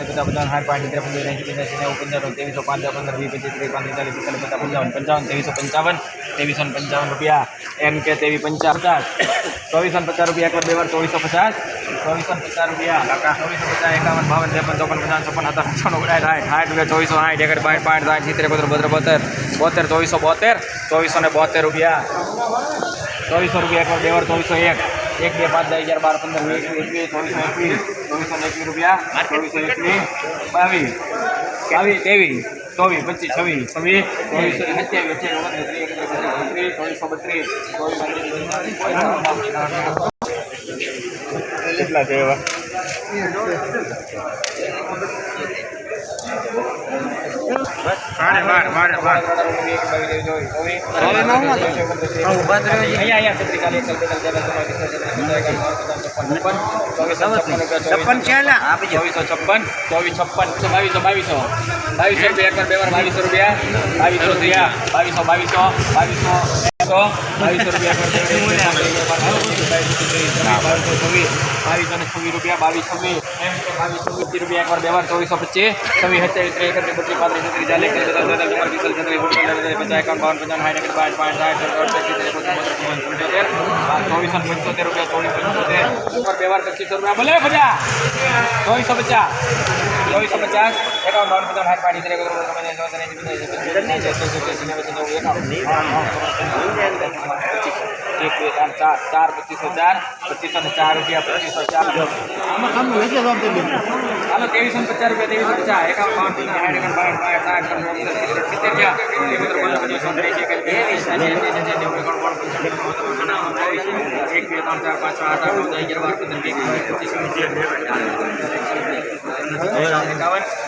પચાસ પચાસ સાઠ પાંચ સિત્તેર પંદર એંસી પંચ્યાસી નેવું પંચાણું ત્રેવીસો પાંચ પંદર વીસ પચીસ ત્રીસ પાંત્રીસ ચાલીસ પિસ્તાલીસ પચાસ પંચાવન પંચાવન ત્રેવીસો પંચાવન ત્રેવીસો ને પંચાવન રૂપિયા એમ કે તેવી પંચાવન પચાસ ચોવીસો ને પચાસ રૂપિયા એકવાર બે વાર ચોવીસો પચાસ ચોવીસો ને પચાસ રૂપિયા ચોવીસો પચાસ એકાવન બાવન ત્રેપન ચોપન પચાસ છપ્પન હતા છન્નું સાઠ સાઠ સાઠ રૂપિયા ચોવીસો સાઠ એકર પાંચ પાંચ સાઠ સિત્તેર બોતેર બોતેર બોતેર બોતેર ચોવીસો બોતેર ચોવીસો ને બોતેર રૂપિયા ચોવીસો રૂપિયા એકવાર બે વાર ચોવીસો એક એક, બે, પાંચ, દસ હજાર બાર, પંદર, વીસ, એકવીસ, ચોવીસો એકવીસ ચોવીસો એકવીસ રૂપિયા. ચોવીસો એકવીસ. બાવીસ. બાવીસ, ત્રેવીસ, ચોવીસ, પચીસ, છવ્વીસ છવ્વીસ, ચોવીસો સત્યાવીસ, અઠ્યાવીસ ચોવીસો બત્રીસ કેટલા છે એવા છપ્પન ચોવીસો છપ્પન ચોવીસ છપ્પન બાવીસો બાવીસો? બાવીસો રૂપિયા એકવાર બે વાર બાવીસો રૂપિયા. બાવીસો રૂપિયા બાવીસો બાવીસો બાવીસો. સો બાવીસો રૂપિયા બાવીસો છવ્વીસ બાવીસો ને છવ્વીસ રૂપિયા બાવીસ છવ્વીસ એમ કે બાવીસ છવ્વીસ રૂપિયા એકવાર બે વાર ચોવીસો પચીસ છવ્વીસ સત્યાવીસ ત્રીસ એકત્રીસ બત્રીસ પાંત્રીસ છત્રીસ ચાલીસ એકત્રીસ બેતાલીસ ચુમ્માલીસ પિસ્તાલીસ છત્રીસ ઓગણચાલીસ પચાસ એકાવન બાવન પંચાવન સાઠ એકત્રીસ પાંચ પાંચ સાઠ સત્તર અઠ્યાસી ત્રીસ બોતેર પંચોતેર ચોવીસો ને પંચોતેર રૂપિયા ચોવીસ પંચોતેર ઉપર બે વાર પચીસો રૂપિયા ભલે બધા ચોવીસો પચાસ ચોવીસો પચાસ પંચાવન ચોતેર એંસી પંચાસી એક બે ત્રણ ચાર ચાર પચીસો ચાર પચીસો ને ચાર રૂપિયા પચીસો ચાર હાલો ત્રેવીસો ને પચાસ રૂપિયા ત્રેવીસો પચાસ એકાવન એક બે ત્રણ ચાર પાંચ આઠ આઠ નવ દસ અગિયાર બાર પંદર વીસ પચીસ એકાવન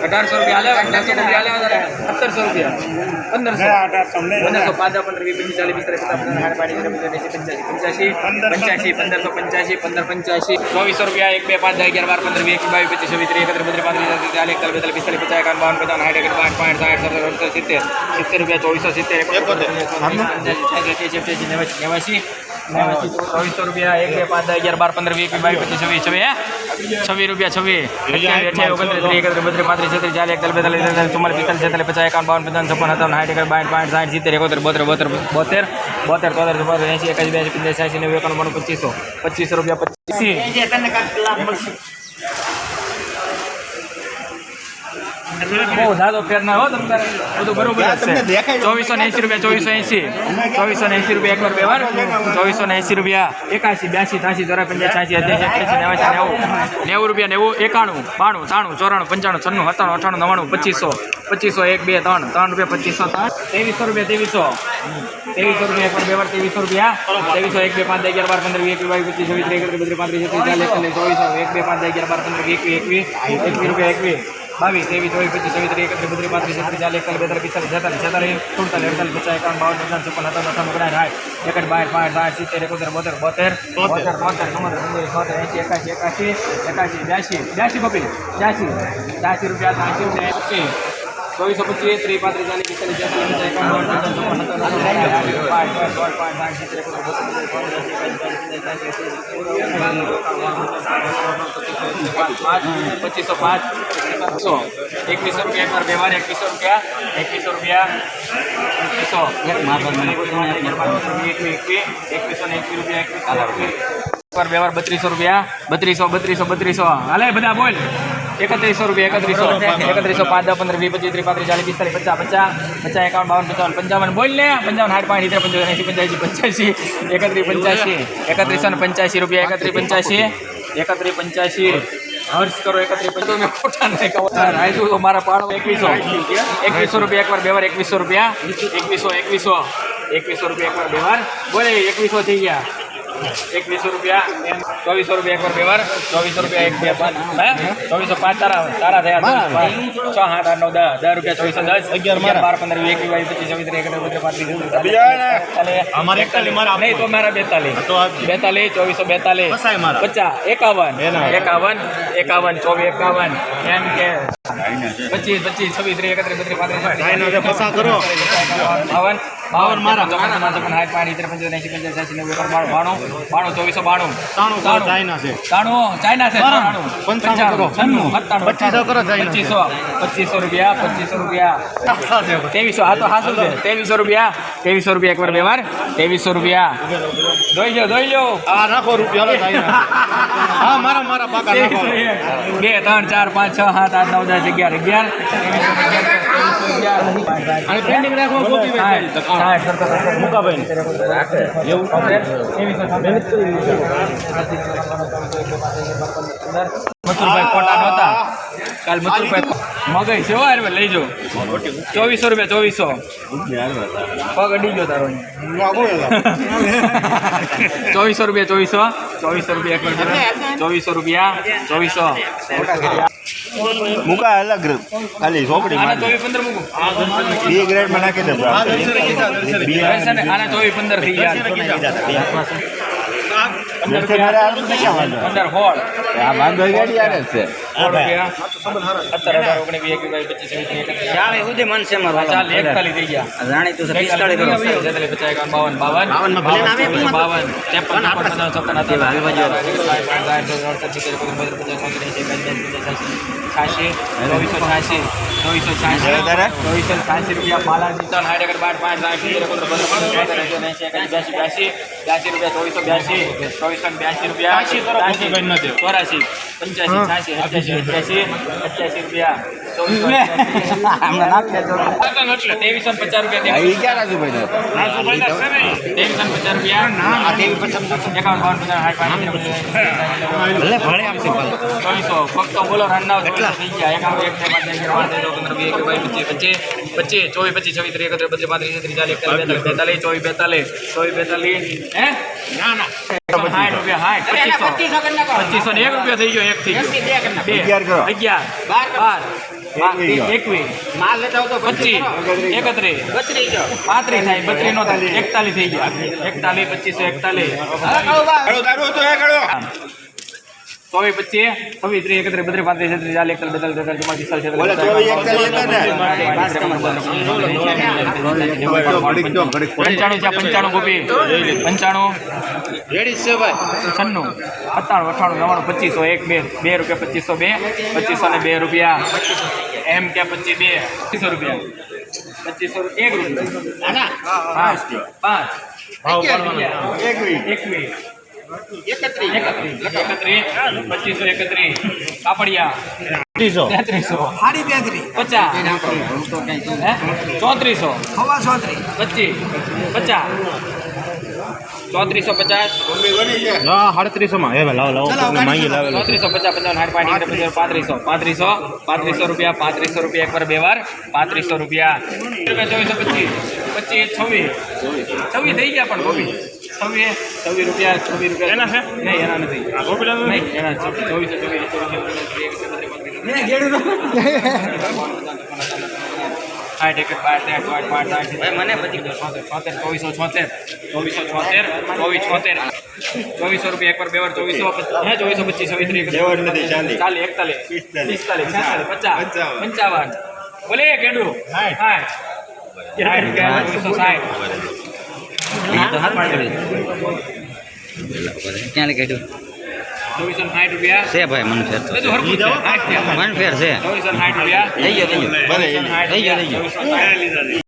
અઢારસો રૂપિયા આલે અઢારસો રૂપિયા આલે સત્તરસો રૂપિયા પંદરસો પંદરસો પાંચ પંદર વીસ પચીસ ચાલીસ પિસ્તાલીસ પચાસ પંદર સાઠ પાડી પંચ્યાસી પંચ્યાસી પંદરસો પંચ્યાસી પંદર પંચ્યાસી ચોવીસો રૂપિયા એક બે પાંચ અગિયાર બાર પંદર વીસ બાવીસ પચીસ છવ્વીસ ત્રીસ એકત્રીસ બત્રીસ પાંત્રીસ ચાલીસ એકતાલીસ બેતાલીસ પિસ્તાલીસ પચાસ એકાવન બાવન પચાસ સાઠ એકર પાંચ પાંચ સાઠ સત્તર સત્તર સિત્તેર સિત્તેર રૂપિયા ચોવીસો સિત્તેર નેવાસી નેવાસી ચોવીસો રૂપિયા એક બે પાંચ અગિયાર બાર પંદર વીસ બાવીસ પચીસ છવ્વીસ છવ્વીસ છવ્વીસ રૂપિયા છવ્વીસ. અઠ્યાવીસ અઠ્યાવીસ ઓગણત્રીસ ત્રીસ એકત્રીસ બત્રીસ પાંત્રીસ છત્રીસ ચાલીસ એકતાલીસ બેતાલીસ તેતાલીસ ચુમ્માલીસ પિસ્તાલીસ છેતાલીસ પચાસ એકાવન બાવન પંચાવન છપ્પન સત્તાવન સાઠ એકર બાઠ પાંઠ સાઠ સિત્તેર એકોતેર બોતેર બોતેર બોતેર બોતેર તોતેર ચોતેર એંસી એકાસી નેવું એકાણું પચીસો પચીસો રૂપિયા પચીસી. બહુ જાદો ફેર ના હો તમે બધું બરોબર છે. ચોવીસો ને એંસી રૂપિયા ચોવીસો એંસી ચોવીસો ને એંસી રૂપિયા એકવાર વાર. ચોવીસો ને એંસી રૂપિયા એકાસી બ્યાસી ત્યાસી ચોરા પંચાસ છ્યાસી અઠ્યાસી અઠ્યાસી નેવાસી નેવું. નેવું રૂપિયા નેવું એકાણું બાણું ત્રાણું ચોરાણું પંચાણું છન્નું સત્તાણું અઠાણું નવાણું પચીસો. પચીસો એક બે ત્રણ. ત્રણ રૂપિયા પચીસો ત્રણ ત્રેવીસો રૂપિયા ત્રેવીસો. ત્રેવીસો રૂપિયા એકવાર બે વાર ત્રેવીસો રૂપિયા. ત્રેવીસો એક બે પાંચ અગિયાર બાર પંદર વીસ બાવીસ પચીસ છવ્વીસ ત્રીસ એકત્રીસ બત્રીસ પાંત્રીસ છત્રીસ ચાલીસ ચોવીસો એક બે પાંચ અગિયાર બાર પંદર વીસ એકવીસ એકવીસ એકવીસ રૂપિયા એકવીસ. બાવીસ, ત્રેવીસ, ચોવીસ, પચીસ છવ્વીસ ત્રીસ એકત્રીસ બત્રીસ પાંત્રીસ, છત્રીસ, ચાલીસ, એકતાલીસ, બેતાલીસ, પિસ્તાલીસ, છેતાલીસ છેતાલીસ, સુડતાલીસ, અડતાલીસ, પચાસ, એકાવન, બાવન, પચાસ, છપ્પન સત્તાવન અઠાવન ઓગણાઠ સાઠ એકઠ બાર પાંચ સાઠ સિત્તેર, એકોતેર, બોતેર બોતેર બોતેર બોતેર, ચુમ્મોતેર, પંદર છોતેર એંસી એકાસી એકાસી એકાસી બ્યાસી બ્યાસી કપી બ્યાસી બ્યાસી રૂપિયા ત્યાંસી રૂપિયા ચોવીસો પચીસ ત્રીસ પાંત્રીસ ચાલીસ પિસ્તાલીસ પચાસ પાંચ એકસો એકવીસો રૂપિયા એકવાર વાર એકવીસો રૂપિયા એકવીસો રૂપિયા એકવીસો એકવીસો ને એકવીસ રૂપિયા એકવીસ પર વાર બત્રીસો રૂપિયા બત્રીસો બત્રીસો બત્રીસો હાલે બધા બોલ એકત્રીસો રૂપિયા એકત્રીસો. એકત્રીસો પાંચ દસ પંદર વીસ પચીસ ત્રીસ પાંત્રીસ ચાલીસ પિસ્તાલીસ પચાસ પચાસ પચાસ એકાવન બાવન પંચાવન પંચાવન બોલ ને. પંચાવન સાઠ પાંચ સિત્તેર પંચાવન એસી પંચ્યાસી પંચ્યાસી એકત્રીસ પંચ્યાસી એકત્રીસો ને પંચ્યાસી રૂપિયા એકત્રીસ પંચ્યાસી એકત્રીસ પંચ્યાસી. હર્ષ કરો એકત્રીસ પંચો મેં ખોટા નહીં કહો. તો મારા પાડો. એકવીસો. એકવીસો રૂપિયા એકવાર બે વાર એકવીસો રૂપિયા. એકવીસો એકવીસો. એકવીસો રૂપિયા એકવાર બે વાર બોલે એકવીસો થઈ ગયા. એકવીસો રૂપિયા ચોવીસો રૂપિયા બે વાર ચોવીસો રૂપિયા એક બે પાંચ હે ચોવીસો પાંચ તારા તારા થયા છ આઠ આઠ નવ દસ દસ રૂપિયા ચોવીસો દસ અગિયાર બાર પંદર એક બાવીસ પચીસ ચોવીસ નહીં તો મારા બેતાલીસ બેતાલીસ ચોવીસો બેતાલીસ પચાસ એકાવન એકાવન એકાવન ચોવીસ એકાવન એમ કે પચીસ પચીસ છવ્વીસ ત્રીસ એકત્રીસ બત્રીસ પાંત્રીસ કરો. બાવન બાવન મારા. પંચાવન, સાઠ, પાંઠ, સિત્તેર, પંચોતેર, એંશી, પંચાસી, સાસી, નેવું, એકાણું, બાણું, બાણું, બાણું, ચોવીસો, બાણું. તાણું ચાઇના છે. ચાઇના છે, પંચાણું છન્નું, સત્તાણું, પચીસો કરો, પચીસો, પચીસો રૂપિયા પચીસો રૂપિયા. ત્રેવીસો આ તો હાસું છે. ત્રેવીસો રૂપિયા ત્રેવીસો રૂપિયા એકવાર બે વાર. ત્રેવીસો રૂપિયા. દોઈ લો દોઈ લો આ રૂપિયા હા મારા મારા પાકા બે ત્રણ ચાર પાંચ છ સાત આઠ નવ દસ અગિયાર અગિયાર. અને પેન્ડિંગ રાખવા ગોપી ભાઈ. મુકાભાઈ મથુરભાઈ ખોટા નહોતા. કાલ મથુરભાઈ મગાઈ છે હો લઈ જાઓ ચોવીસો રૂપિયા ચોવીસો. પગ અડી ગયો તારો ચોવીસો રૂપિયા ચોવીસો. ચોવીસો રૂપિયા ચોવીસો રૂપિયા ચોવીસો. મુકા અલગ ખાલી ઝોપડી આના ચોવીસ પંદર મૂકું. બી ગ્રેડમાં નાખી દે દર્શન ચોવીસ પંદર થઈ ગયા પંદર હોળ. આ વાંધો ગાડી આવે છે. સોળ રૂપિયા સત્તર અઢાર ઓગણીસ વીસ એકવીસ બાવીસ પચીસ છવ્વીસ એકત્રીસ ચાલે સુધી મનસે મારવા ચાલ એકતાલીસ થઈ ગયા રાણી તું પિસ્તાળીસ કરો છેતાલીસ પચાસ એકાવન બાવન બાવન બાવનમાં ભલે ના આવે પણ બાવન ત્રેપન ચોપન પંચાવન છપ્પન છ્યાસી ચોવીસો છ્યાસી ચોવીસો છ્યાસી હવે તારે? ચોવીસો છ્યાસી રૂપિયા બાલાજી ત્રણ આઠ એકર બાર પાંચ સાઠ સિત્તેર એકોતેર બત્રીસ બોતેર એંસી એંસી એકાસી બ્યાસી બ્યાસી બ્યાસી રૂપિયા ચોવીસો બ્યાસી ચોવીસો ને બ્યાસી રૂપિયા ત્યાસી ચોરાસી પંચ્યાસી છ્યાસી અઠ્યાસી અઠ્યાસી અઠ્યાસી રૂપિયા ચોવીસો અઠ્યાસી ત્રેવીસો ને પચાસ રૂપિયા આ ઈ ક્યાં રાજુભાઈ ત્રેવીસો ને પચાસ રૂપિયા એકાવન બાવન પચાસ સાઠ પાંચ ભલે ભલે આપશે ભલે ચોવીસો ફક્ત બોલો રનના કેટલા થઈ ગયા એકાવન એક બે પાંચ દસ અગિયાર બાર તેર ચૌદ પંદર વીસ એકવીસ બાવીસ પચીસ પચીસ પચીસ ચોવીસ પચીસ છવ્વીસ ત્રીસ એકત્રીસ બત્રીસ પાંત્રીસ છત્રીસ ચાલીસ એકતાલીસ બેતાલીસ ચોવીસ બેતાલીસ ચોવીસ બેતાલીસ હે ના ના સાઠ રૂપિયા સાઠ પચીસો. પચીસો ને એક રૂપિયા થઈ ગયો એક થઈ ગયો. બે અગિયાર બાર. એકવીસ પચીસ એકત્રીસ પાંત્રીસ થાય બત્રીસ નો થાય. એકતાલીસ. થઈ ગયા. એકતાલીસ પચીસો એકતાલીસ. ચોવીસ પચીસ છવ્વીસ ત્રીસ એકત્રીસ બત્રીસ પાંત્રીસ છત્રીસ ચાલીસ એકતાલીસ બેતાલીસ તેતાલીસ ચુમ્માલીસ પિસ્તાલીસ બોલે ચોવીસ એકતાલીસ પંચાણું છે પંચાણું ગોપી પંચાણું રેડી છે ભાઈ છન્નું સત્તાણું અઠાણું નવાણું પચીસો એક બે બે રૂપિયા પચીસો બે પચીસો ને બે રૂપિયા એમ કે પચીસ બે પચીસો રૂપિયા પચીસો રૂપિયા એક રૂપિયા પાંચ પાંચ એકવીસ એકત્રીસ એકત્રીસ પચીસો એકત્રીસ કાપડિયા ત્રીસો તેત્રીસો પચાસ હે? ચોત્રીસો પચીસ પચાસ ચોત્રીસો પચાસ હા સાડત્રીસો માં હે ભાઈ લાવો લાવો કોકને માંગી લાવેલો છે. ચોત્રીસો પચાસ પંચાવન સાઠ પાંચ પંચાવન પાંત્રીસો પાંત્રીસો પાંત્રીસો રૂપિયા પાંત્રીસો રૂપિયા એક વાર બે વાર પાંત્રીસો રૂપિયા રૂપિયા ચોવીસો પચીસ પચીસ છવ્વીસ છવ્વીસ થઈ ગયા પણ ગોપી છવ્વીસ છવ્વીસ રૂપિયા છવ્વીસ રૂપિયા. એના છે? નહીં એના નથી. નહીં એના ચોવીસો ચોવીસ સાઠ એક બાર તેર પાંચ પાંચ સાઠ મને બધી છોતેર ચોવીસો છોતેર. ચોવીસો છોતેર ચોવીસ છોતેર. ચોવીસો રૂપિયા એક વાર બે વાર ચોવીસો હે ચોવીસો પચીસ ચોવીસ ચાલી એકતાલીસ. પિસ્તાલીસ. પચાસ. પંચાવન. બોલે કેડું સાઠ સાઠ. તો હાથ ક્યાં રૂપિયા છે ભાઈ મન ફેર તો બધું હરખું છે સાઠ થયા. મન ફેર છે ચોવીસો ને સાઠ રૂપિયા થઈ ગયો થઈ ગયો ચોવીસો ને સાઠ થઈ ગયો, થઈ ગયો.